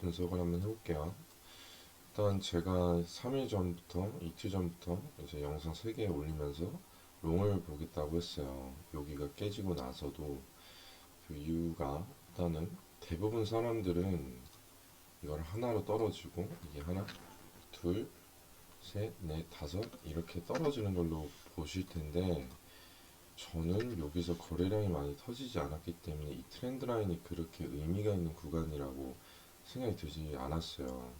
분석을 한번 해볼게요. 일단 제가 3일 전부터, 이틀 전부터 이제 영상 3개 올리면서 롱을 보겠다고 했어요. 여기가 깨지고 나서도 그 이유가 일단은 대부분 사람들은 이걸 하나로 떨어지고 이게 하나, 둘, 셋, 넷, 다섯 이렇게 떨어지는 걸로 보실 텐데 저는 여기서 거래량이 많이 터지지 않았기 때문에 이 트렌드 라인이 그렇게 의미가 있는 구간이라고 생각이 들지 않았어요.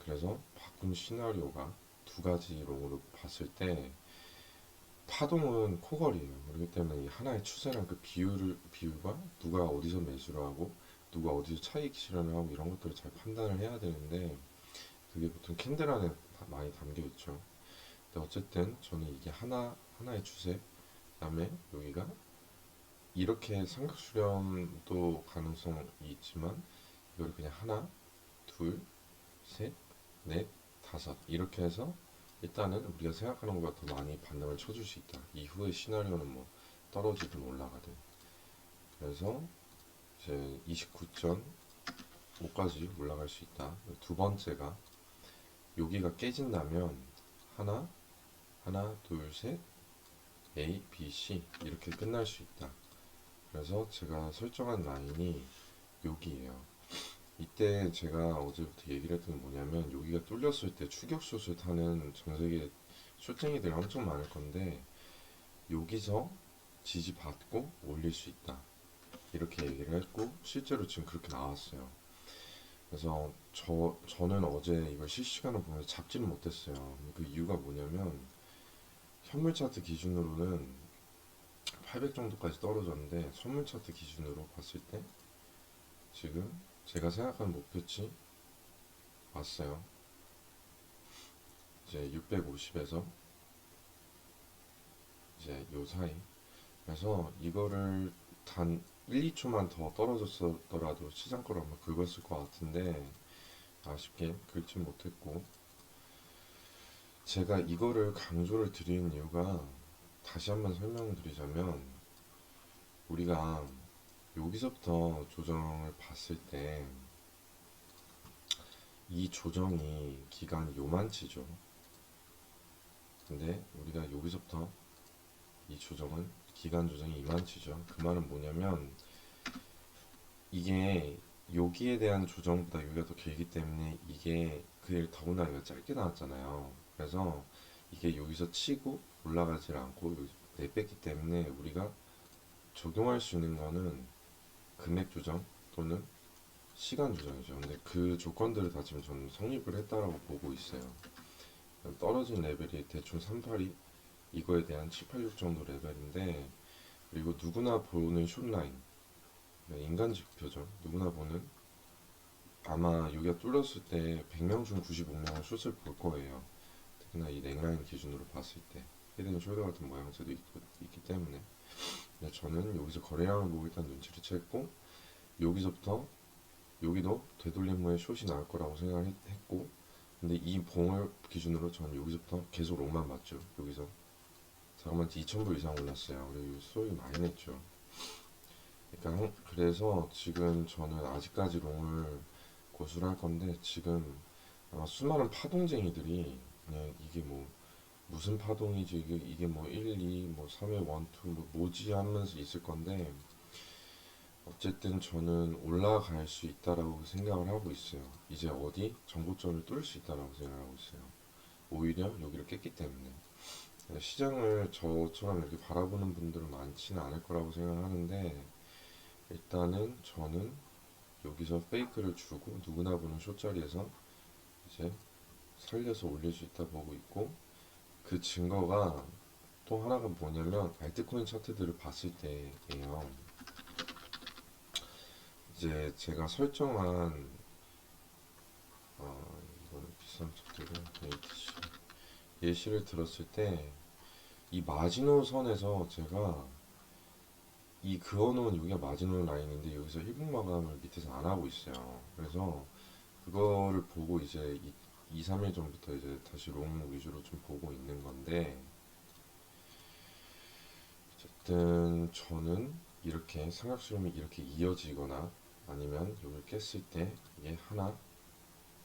그래서 바꾼 시나리오가 두 가지로 봤을 때 파동은 코걸이에요. 그렇기 때문에 이 하나의 추세랑 그 비율을 비율과 누가 어디서 매수를 하고 누가 어디서 차익 실현을 하고 이런 것들을 잘 판단을 해야 되는데 그게 보통 캔들 안에 다- 많이 담겨 있죠. 근데 어쨌든 저는 이게 하나 하나의 추세 그다음에 여기가 이렇게 삼각 수렴도 가능성이 있지만 이걸 그냥 하나, 둘, 셋, 넷, 다섯 이렇게 해서 일단은 우리가 생각하는 것보다 더 많이 반등을 쳐줄 수 있다. 이후의 시나리오는 뭐 떨어지든 올라가든. 그래서 이제 29.5까지 올라갈 수 있다. 두 번째가 여기가 깨진다면 하나, 하나, 둘, 셋, A, B, C 이렇게 끝날 수 있다. 그래서 제가 설정한 라인이 여기예요. 이때 제가 어제부터 얘기를 했던 게 뭐냐면 여기가 뚫렸을 때 추격슛을 타는 전 세계 슛쟁이들이 엄청 많을 건데 여기서 지지받고 올릴 수 있다. 이렇게 얘기를 했고 실제로 지금 그렇게 나왔어요. 그래서 저 저는 어제 이걸 실시간으로 보면서 잡지는 못했어요. 그 이유가 뭐냐면 현물 차트 기준으로는 800 정도까지 떨어졌는데 선물 차트 기준으로 봤을 때 지금 제가 생각한 목표치 왔어요. 이제 650에서 이제 요 사이. 그래서 이거를 단 1, 2초만 더 떨어졌더라도 시장 거로 아마 긁었을 것 같은데 아쉽게 긁지 못했고 제가 이거를 강조를 드리는 이유가 다시 한번 설명을 드리자면 우리가 여기서부터 조정을 봤을 때 이 조정이 기간이 요만치죠. 근데 우리가 여기서부터 이 조정은 기간 조정이 이만치죠. 그 말은 뭐냐면 이게 여기에 대한 조정보다 여기가 더 길기 때문에 이게 그게 더구나 이거 짧게 나왔잖아요. 그래서 이게 여기서 치고 올라가질 않고 내뺐기 때문에 우리가 적용할 수 있는 거는 금액 조정 또는 시간 조정이죠. 근데 그 조건들을 다 지금 저는 성립을 했다라고 보고 있어요. 떨어진 레벨이 대충 382 이거에 대한 786 정도 레벨인데 그리고 누구나 보는 숏라인 네, 인간 지표죠. 누구나 보는 아마 여기가 뚫렸을 때 100명 중 95명은 숏을 볼 거예요. 특히나 이 넥라인 기준으로 봤을 때 히든 숄더 같은 모양새도 있, 있기 때문에 저는 여기서 거래량을 보고 일단 눈치를 챘고 여기서부터 여기도 되돌림 후에 숏이 나올 거라고 생각을 했- 했고 근데 이 봉을 기준으로 저는 여기서부터 계속 롱만 봤죠 여기서. 잠깐만 2,000불 이상 올랐어요. 그리고 수익이 많이 냈죠. 그러니까 한- 그래서 지금 저는 아직까지 롱을 고수를 할 건데 지금 수많은 파동쟁이들이 그냥 이게 뭐 무슨 파동이지 이게, 이게 뭐 1, 2, 뭐 3회 1, 2, 뭐 뭐지 하면서 있을 건데 어쨌든 저는 올라갈 수 있다라고 생각을 하고 있어요. 이제 어디 정고점을 뚫을 수 있다라고 생각하고 있어요. 오히려 여기를 깼기 때문에 시장을 저처럼 이렇게 바라보는 분들은 많지는 않을 거라고 생각하는데 일단은 저는 여기서 페이크를 주고 누구나 보는 숏자리에서 이제 살려서 올릴 수 있다 보고 있고 그 증거가 또 하나가 뭐냐면 알트코인 차트들을 봤을 때예요. 이제 제가 설정한 어 이거는 비싼 ATC 예시를 들었을 때 이 마지노 선에서 제가 이 그어놓은 여기가 마지노 라인인데 여기서 1분 마감을 밑에서 안 하고 있어요. 그래서 그거를 보고 이제 2, 3일 전부터 이제 다시 롱 위주로 좀 보고 있는 건데 어쨌든 저는 이렇게 삼각수렴이 이렇게 이어지거나 아니면 여기 깼을 때 이게 하나,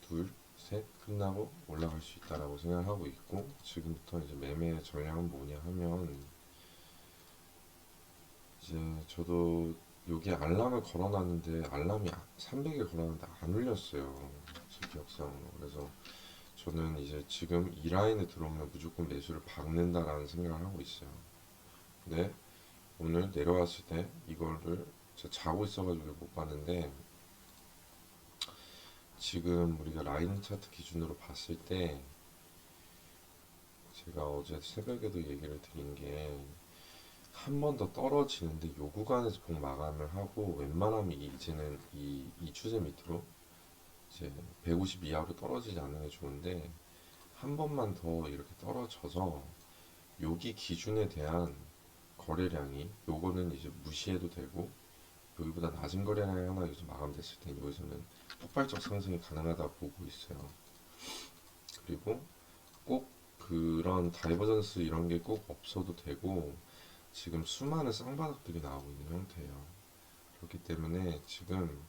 둘, 셋 끝나고 올라갈 수 있다라고 생각하고 있고 지금부터 이제 매매 전략은 뭐냐 하면 이제 저도 여기 알람을 걸어놨는데 알람이 300에 걸어놨는데 안 울렸어요. 제 기억상으로. 그래서 저는 이제 지금 이 라인에 들어오면 무조건 매수를 박는다라는 생각을 하고 있어요. 근데 오늘 내려왔을 때 이거를 자고 있어가지고 못 봤는데 지금 우리가 라인 차트 기준으로 봤을 때 제가 어제 새벽에도 얘기를 드린 게 한 번 더 떨어지는데 요 구간에서 복 마감을 하고 웬만하면 이- 이제는 이, 이 추세 밑으로 이제 150 이하로 떨어지지 않는 게 좋은데 한 번만 더 이렇게 떨어져서 여기 기준에 대한 거래량이 요거는 이제 무시해도 되고 여기보다 낮은 거래량이 하나 여기서 마감됐을 때 여기서는 폭발적 상승이 가능하다 보고 있어요. 그리고 꼭 그런 다이버전스 이런 게 꼭 없어도 되고 지금 수많은 쌍바닥들이 나오고 있는 형태예요. 그렇기 때문에 지금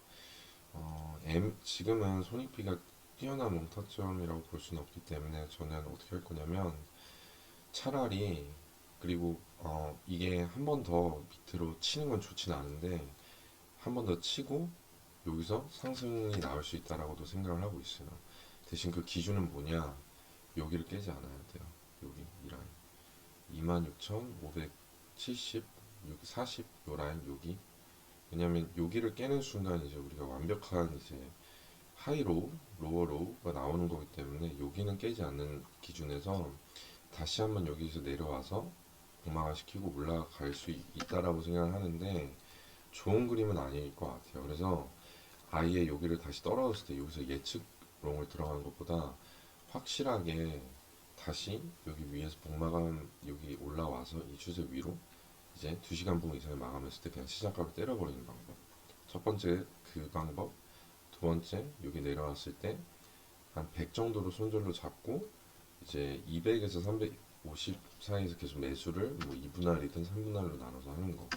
어, M, 지금은 손익비가 뛰어난 몽타점이라고 볼 수는 없기 때문에 저는 어떻게 할 거냐면 차라리 그리고 어, 이게 한 번 더 밑으로 치는 건 좋진 않은데 한 번 더 치고 여기서 상승이 나올 수 있다라고도 생각을 하고 있어요. 대신 그 기준은 뭐냐? 여기를 깨지 않아야 돼요. 여기 이 라인 26,570, 40, 요 라인 여기. 왜냐면 여기를 깨는 순간 이제 우리가 완벽한 이제 하이로우, 로어로우가 나오는 거기 때문에 여기는 깨지 않는 기준에서 다시 한번 여기서 내려와서 복망화 시키고 올라갈 수 있- 있다라고 생각을 하는데 좋은 그림은 아닐 것 같아요. 그래서 아예 여기를 다시 떨어졌을 때 여기서 예측 롱을 들어가는 것보다 확실하게 다시 여기 위에서 복마감 여기 올라와서 이 추세 위로 이제 2시간 분 이상을 마감했을 때 그냥 시작가로 때려버리는 방법. 첫 번째 그 방법. 두 번째 여기 내려왔을 때 한 100 정도로 손절로 잡고 이제 200에서 350 사이에서 계속 매수를 뭐 2분할이든 3분할로 나눠서 하는 거.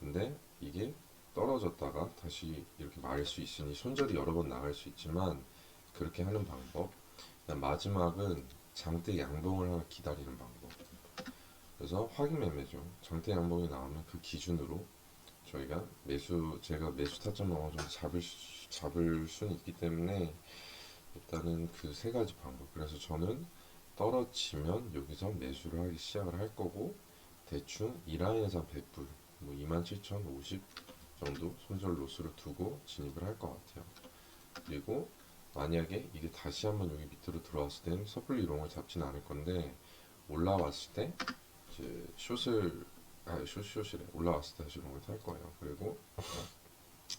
근데 이게 떨어졌다가 다시 이렇게 말릴 수 있으니 손절이 여러 번 나갈 수 있지만 그렇게 하는 방법. 마지막은 장대 양봉을 하나 기다리는 방법. 그래서 확인 매 매죠. 장대 양봉이 나오면 그 기준으로 저희가 매수 제가 매수 타점을 어느 정도 잡을 수- 잡을 수는 있기 때문에 일단은 그 세 가지 방법. 그래서 저는 떨어지면 여기서 매수를 하기 시작을 할 거고 대충 이 라인에서 한 100불, 뭐 27,050 정도 손절 로스를 두고 진입을 할 것 같아요. 그리고 만약에 이게 다시 한번 여기 밑으로 들어왔을 때는 섣불리 이롱을 잡진 않을 건데 올라왔을 때 이제 숏을 아 숏, 숏이래 올라왔을 때 다시 이롱을 탈 거예요. 그리고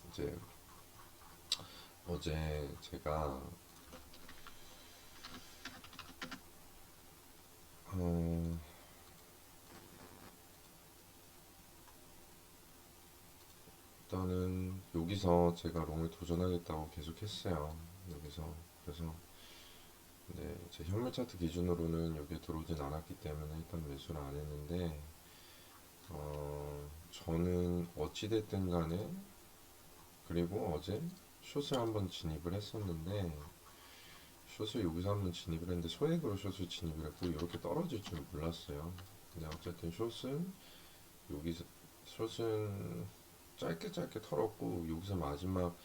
이제 어제 제가 어, 일단은 여기서 제가 롱을 도전하겠다고 계속 했어요. 여기서 그래서 네, 제 현물 차트 기준으로는 여기에 들어오진 않았기 때문에 일단 매수를 안 했는데 어, 저는 어찌됐든 간에 그리고 어제 숏을 한번 진입을 했었는데 숏을 여기서 한번 진입을 했는데 소액으로 숏을 진입을 했고 이렇게 떨어질 줄 몰랐어요. 근데 어쨌든 숏은 여기서 숏은 짧게 짧게 털었고 여기서 마지막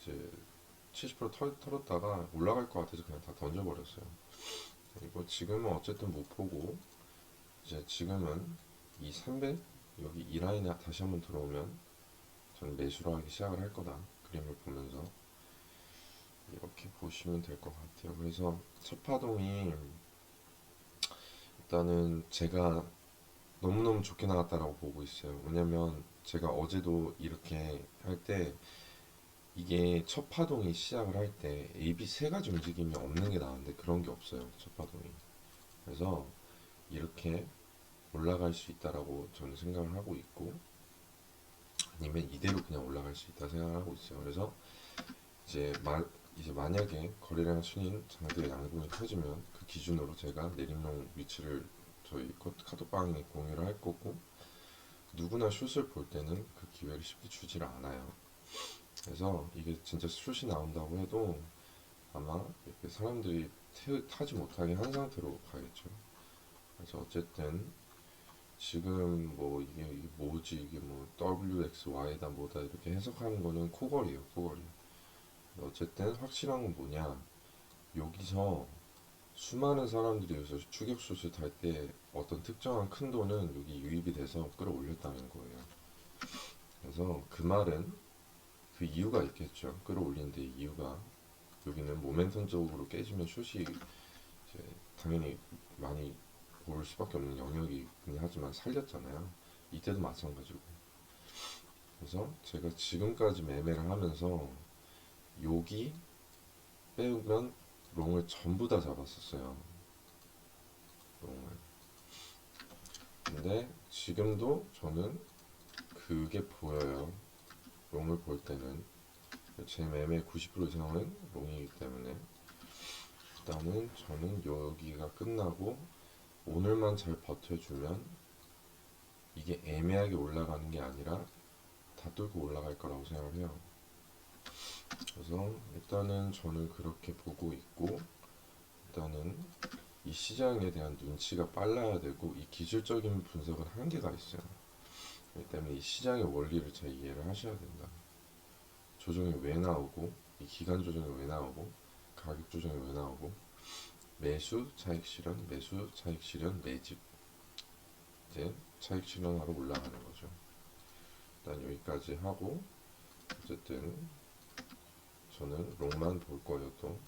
이제 70% 털, 털었다가 올라갈 것 같아서 그냥 다 던져버렸어요. 그리고 지금은 어쨌든 못 보고 이제 지금은 이 300 여기 이 라인에 다시 한번 들어오면 저는 매수를 하기 시작을 할 거다 그림을 보면서 이렇게 보시면 될 것 같아요. 그래서 첫 파동이 일단은 제가 너무너무 좋게 나왔다라고 보고 있어요. 왜냐면 제가 어제도 이렇게 할때 이게 첫 파동이 시작을 할 때 A, B 세 가지 움직임이 없는 게 나왔는데 그런 게 없어요. 첫 파동이. 그래서 이렇게 올라갈 수 있다라고 저는 생각을 하고 있고 아니면 이대로 그냥 올라갈 수 있다 생각을 하고 있어요. 그래서 이제 마, 이제 만약에 거래량 순인 장대 양봉이 터지면 그 기준으로 제가 내림용 위치를 저희 카- 카톡방에 공유를 할 거고 누구나 슛을 볼 때는 그 기회를 쉽게 주지를 않아요. 그래서 이게 진짜 숏이 나온다고 해도 아마 이렇게 사람들이 태- 타지 못하게 한 상태로 가겠죠. 그래서 어쨌든 지금 뭐 이게, 이게 뭐지 이게 뭐 WX, Y다 뭐다 이렇게 해석하는 거는 코걸이에요, 코걸이. 어쨌든 확실한 건 뭐냐? 여기서 수많은 사람들이 여기서 추격슛을 탈때 어떤 특정한 큰 돈은 여기 유입이 돼서 끌어올렸다는 거예요. 그래서 그 말은 그 이유가 있겠죠. 끌어올리는데 이유가 여기는 모멘텀적으로 깨지면 슛이 이제 당연히 많이 올 수밖에 없는 영역이긴 하지만 살렸잖아요. 이때도 마찬가지고. 그래서 제가 지금까지 매매를 하면서 여기 빼면 롱을 전부 다 잡았었어요. 롱을. 근데 지금도 저는 그게 보여요. 롱을 볼 때는 제 매매 90% 이상은 롱이기 때문에 일단은 저는 여기가 끝나고 오늘만 잘 버텨주면 이게 애매하게 올라가는 게 아니라 다 뚫고 올라갈 거라고 생각을 해요. 그래서 일단은 저는 그렇게 보고 있고 일단은 이 시장에 대한 눈치가 빨라야 되고 이 기술적인 분석은 한계가 있어요. 그렇기 때문에 이 시장의 원리를 잘 이해를 하셔야 된다. 조정이 왜 나오고 이 기간 조정이 왜 나오고 가격 조정이 왜 나오고 매수 차익 실현 매수 차익 실현 매집 이제 차익 실현하러 올라가는 거죠. 일단 여기까지 하고 어쨌든 저는 롱만 볼 거예요 또